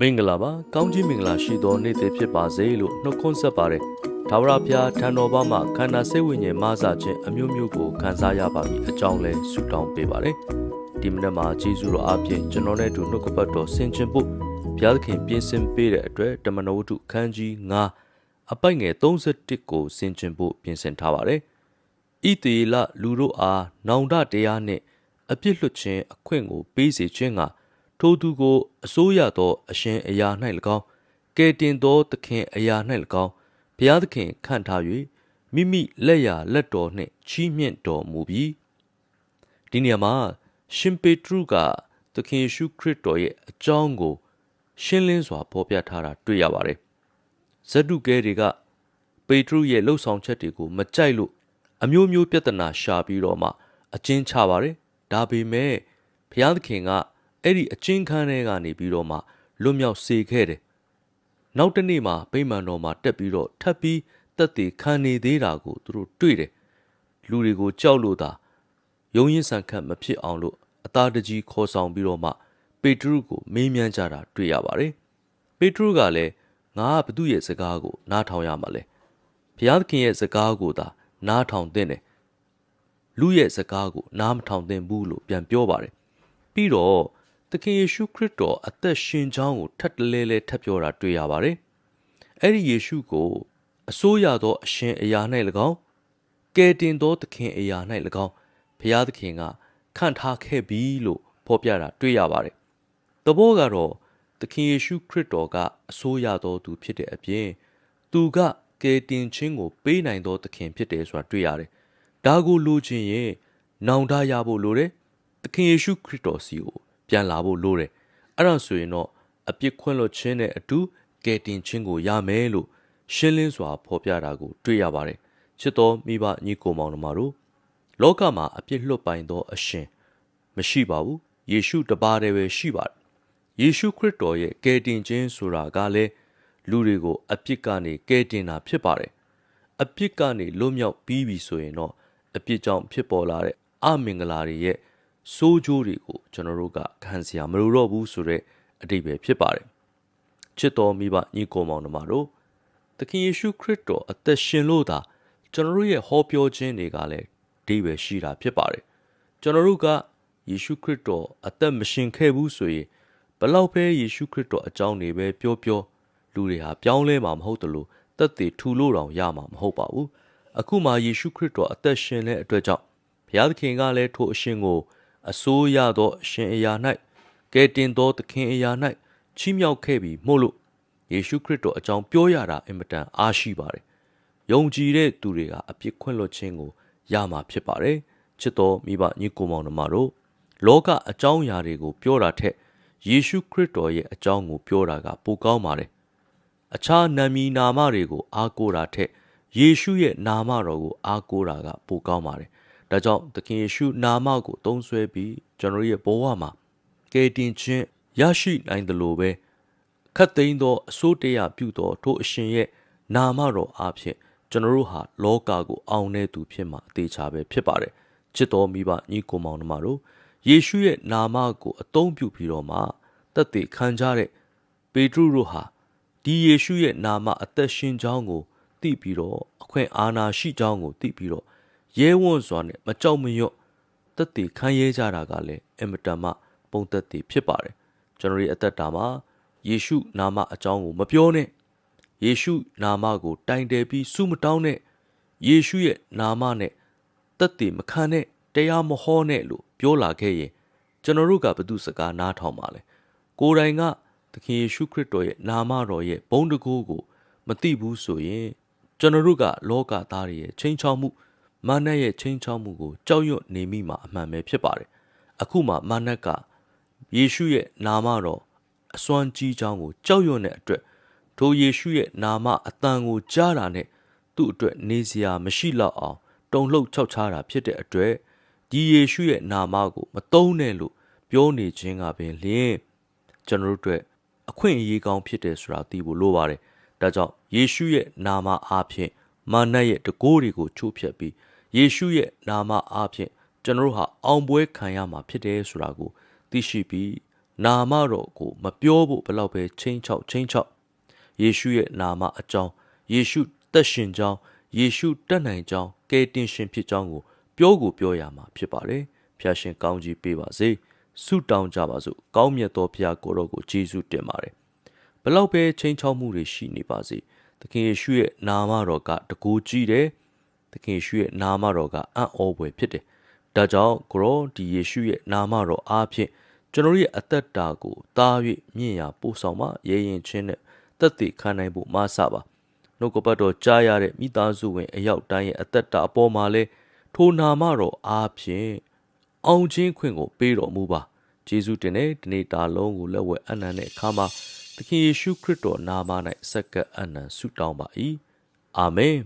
မင်္ဂလာပါကောင်းကြီးမင်္ဂလာရှိသောနေ့တစ်ဖြစ်ပါစေလို့နှုတ်ခွန်းဆက်ပါတယ်ဒါဝရဖျားထံတော်ဘာမှခန္ဓာစိတ်ဝိညာဉ်မဆခြင်းအမျိုးမျိုးကိုခံစားရပါပြီအကြောင်းလဲဆုတောင်းပေးပါတယ်ဒီမနေ့မှာဂျေဇုတော်အပြင်ကျွန်တော်နဲ့အတူနှုတ်ကပတ်တော်ဆင်ခြင်ဖို့ဘုရားသခင်ပြင်ဆင်ပေးတဲ့အတွက်တမန်တော်ဝတ္ထုခန်းကြီး9အပိုက်ငယ်31ကိုဆင်ခြင်ဖို့ပြင်ဆင်ထားပါတယ်ဣတေလလူတို့အားနောင်တတရားနှင့်အပြစ်လွတ်ခြင်းအခွင့်ကိုပေးစေခြင်းက ထိုသူကိုအစိုးရသောအရှင်အရာ၌၎င်းကဲတင်သောသခင်အရာ၌၎င်းဘုရားသခင်ခန့်ထား၍မိမိလက်ရလက်တော်နှင့်ချီးမြှင့်တော်မူပြီးဒီနေရာမှာရှင်ပေတရုကသခင်ယေရှုခရစ်တော်ရဲ့အကြောင်းကို ရှင်းလင်းစွာဖော်ပြထားတာတွေ့ရပါတယ်ဇဒ္ဒုကဲတွေကပေတရုရဲ့လှုပ်ဆောင်ချက်တွေကိုမကြိုက်လို့အမျိုးမျိုးပြဿနာရှာပြီးတော့မှအကျဉ်းချပါတယ်ဒါပေမဲ့ဘုရားသခင်က အဲ့ဒီအကျဉ်းခန်းထဲကနေပြီးတော့မှလွတ်မြောက်စေခဲ့တယ်နောက်တစ်နေ့မှာဗိမာန်တော်မှာတက်ပြီးတော့ထပ်ပြီးတက်တည်ခံနေသေးတာကိုသူတို့တွေ့တယ်လူတွေကိုကြောက်လို့သာယုံရင်ဆန်ခတ်မဖြစ်အောင်လို့အသားတကြီးခေါ်ဆောင်ပြီးတော့မှ ပေတရုကိုမေးမြန်းကြတာတွေ့ရပါတယ်ပေတရုကလည်းငါကဘသူရဲ့စကားကိုနားထောင်ရမှာလဲဘုရားသခင်ရဲ့စကားကိုသာနားထောင်သင့်တယ်လူရဲ့စကားကိုနားမထောင်သင့်ဘူးလို့ပြန်ပြောပါတယ်ပြီးတော့ သခင်ယေရှုခရစ်တော်အသက်ရှင်ကြောင်းကိုထပ်တလဲလဲထပ်ပြောတာတွေ့ရပါတယ်အဲ့ဒီယေရှုကိုအစိုးရသောအရှင်အရာ၌၎င်းကယ်တင်သောသခင်အရာ၌၎င်းဘုရားသခင်ကခန့်ထားခဲ့ပြီလို့ဖော်ပြတာတွေ့ရပါတယ်။တဘောကတော့သခင်ယေရှုခရစ်တော်ကအစိုးရသောသူဖြစ်တဲ့အပြင်သူကကယ်တင်ခြင်းကိုပေးနိုင်သောသခင်ဖြစ်တယ်ဆိုတာတွေ့ရတယ်။ဒါကိုလိုချင်ရင်နောင်တရဖို့လိုတယ်။သခင်ယေရှုခရစ်တော်စီကို ပြန်လာဖို့လိုတယ်။အဲ့ဒါဆိုရင်တော့အပြစ်ခွင့်လွှတ်ခြင်းနဲ့အတူကယ်တင်ခြင်းကိုရမယ်လို့ရှင်းလင်းစွာဖော်ပြတာကိုတွေ့ရပါတယ်။ချစ်တော်မိဘညီကိုမောင်တို့တို့လောကမှာအပြစ်လွတ်ပိုင်သောအရှင်မရှိပါဘူး။ယေရှုတပါးတည်းပဲရှိပါတယ်။ယေရှုခရစ်တော်ရဲ့ကယ်တင်ခြင်းဆိုတာကလည်းလူတွေကိုအပြစ်ကနေကယ်တင်တာဖြစ်ပါတယ်။အပြစ်ကနေလွတ်မြောက်ပြီးပြီဆိုရင်တော့အပြစ်ကြောင့်ဖြစ်ပေါ်လာတဲ့အမင်္ဂလာတွေရဲ့ စိုးကျိုးတွေကိုကျွန်တော်တို့ကခံစရာမလိုတော့ဘူးဆိုတဲ့အတိတ်ပဲဖြစ်ပါတယ်ချစ်တော်မိဘညီကိုမောင်နှမတို့သခင်ယေရှုခရစ်တော်အသက်ရှင်လို့သာကျွန်တော်တို့ရဲ့ဟောပြောခြင်းတွေကလည်းအတိတ်ပဲရှိတာဖြစ်ပါတယ်ကျွန်တော်တို့ကယေရှုခရစ်တော်အသက်မရှင်ခဲ့ဘူးဆိုရင်ဘလောက်ပဲယေရှုခရစ်တော်အကြောင်းတွေပဲပြောပြောလူတွေဟာပြောင်းလဲမှာမဟုတ်တလို့တက်တည်ထူလို့တောင်ရမှာမဟုတ်ပါဘူးအခုမှယေရှုခရစ်တော်အသက်ရှင်တဲ့အတွက်ကြောင့်ဘုရားသခင်ကလည်းထိုအရှင်ကို အစိုးရသောအရှင်အရာ၌ကယ်တင်သောသခင်အရာ၌ချီးမြှောက်ခဲ့ပြီးမို့လို့ယေရှုခရစ်တော်အကြောင်းပြောရတာအင်မတန်အားရှိပါတယ်။ယုံကြည်တဲ့သူတွေကအပြစ်ခွင့်လွှတ်ခြင်းကိုရမှာဖြစ်ပါတယ်။ချစ်တော်မိဘညီကိုမောင်နှမတို့လောကအကြောင်းအရာတွေကိုပြောတာထက်ယေရှုခရစ်တော်ရဲ့အကြောင်းကိုပြောတာကပိုကောင်းပါတယ်။အခြားနာမည်နာမတွေကိုအားကိုးတာထက်ယေရှုရဲ့နာမတော်ကိုအားကိုးတာကပိုကောင်းပါတယ်။ ဒါကြောင့်သခင်ယေရှုနာမကိုသုံးဆွဲပြီးကျွန်တော်ရဲ့ဘဝမှာကယ်တင်ခြင်းရရှိနိုင်တယ်လို့ပဲခတ်သိမ်းသောအစိုးတရားပြုသောထိုအရှင်ရဲ့နာမတော်အားဖြင့်ကျွန်တော်တို့ဟာလောကကိုအောင်နေသူဖြစ်မှာအသေးချာပဲဖြစ်ပါတယ်ချစ်တော်မိဘညီကိုမောင်နှမတို့ယေရှုရဲ့နာမကိုအသုံးပြုပြီးတော့မှတက်တည်ခံကြတဲ့ပေတရုတို့ဟာဒီယေရှုရဲ့နာမအသက်ရှင်ကြောင်းကိုသိပြီးတော့အခွင့်အာဏာရှိကြောင်းကိုသိပြီးတော့ ရဲဝံ့စွာနဲ့မကြောက်မရွံ့တက်တည်ခံရဲကြတာကလည်းအင်မတန်မှပုံသက်တည်ဖြစ်ပါတယ်ကျွန်တော်ရဲ့အသက်တာမှာယေရှုနာမအကြောင်းကိုမပြောနဲ့ယေရှုနာမကိုတိုင်တယ်ပြီးစုမတောင်းနဲ့ယေရှုရဲ့နာမနဲ့တက်တည်မခံနဲ့တရားမဟောနဲ့လို့ပြောလာခဲ့ရင်ကျွန်တော်တို့ကဘသူစကားနားထောင်ပါလဲကိုယ်တိုင်ကသခင်ယေရှုခရစ်တော်ရဲ့နာမတော်ရဲ့ဘုန်းတကူကိုမသိဘူးဆိုရင်ကျွန်တော်တို့ကလောကသားတွေရဲ့ချင်းချောက်မှု မာနရဲ့ချင်းချောက်မှုကိုကြောက်ရွံ့နေမိမှာအမှန်ပဲဖြစ်ပါတယ်အခုမှမာနကယေရှုရဲ့နာမတော်အစွမ်းကြီးကြောင်းကိုကြောက်ရွံ့တဲ့အတွက်ထိုယေရှုရဲ့နာမအတန်ကိုကြားတာနဲ့သူ့အတွက်နေစရာမရှိတော့အောင်တုံလှုပ်ချောက်ချတာဖြစ်တဲ့အတွက်ဒီယေရှုရဲ့နာမကိုမတုံးနဲ့လို့ပြောနေခြင်းကပင်လျင်ကျွန်တော်တို့အတွက်အခွင့်အရေးကောင်းဖြစ်တယ်ဆိုတာသိဖို့လိုပါတယ်။ဒါကြောင့်ယေရှုရဲ့နာမအားဖြင့်မာနရဲ့တကိုးတွေကိုချိုးဖျက်ပြီး ယေရှုရဲ့နာမအားဖြင့်ကျွန်တော်တို့ဟာအောင်ပွဲခံရမှာဖြစ်တယ်ဆိုတာကိုသိရှိပြီးနာမတော်ကိုမပြောဖို့ဘယ်လောက်ပဲချင်းချောက်ချင်းချောက်ယေရှုရဲ့နာမအကြောင်းယေရှုသက်ရှင်ကြောင်းယေရှုတတ်နိုင်ကြောင်းကယ်တင်ရှင်ဖြစ်ကြောင်းကိုပြောကိုပြောရမှာဖြစ်ပါတယ်ဖျာရှင်ကောင်းကြီးပေးပါစေဆုတောင်းကြပါစို့ကောင်းမြတ်သောဖျာကိုတော်ကိုယေရှုတင်ပါတယ်ဘယ်လောက်ပဲချင်းချောက်မှုတွေရှိနေပါစေသခင်ယေရှုရဲ့နာမတော်ကတကူကြီးတယ် သခင်ယေရှုရဲ့နာမတော်ကအံ့ဩဖွယ်ဖြစ်တယ်ဒါကြောင့်ကိုရောဒီယေရှုရဲ့နာမတော်အားဖြင့်ကျွန်တော်ရဲ့အသက်တာကိုတား၍မြင့်ရာပို့ဆောင်မှရဲရင်ချင်းနဲ့တက်တည်ခံနိုင်ဖို့မဆပါနှုတ်ကပတ်တော်ကြားရတဲ့မိသားစုဝင်အယောက်တိုင်းရဲ့အသက်တာအပေါ်မှာလဲထိုနာမတော်အားဖြင့်အောင်ချင်းခွင့်ကိုပေးတော်မူပါယေရှုတင်တဲ့ဒီနေ့တာလုံးကိုလက်ဝဲအနံ့တဲ့အခါမှာသခင်ယေရှုခရစ်တော်နာမ၌စက္ကပ်အနံ့ဆုတောင်းပါ၏အာမင်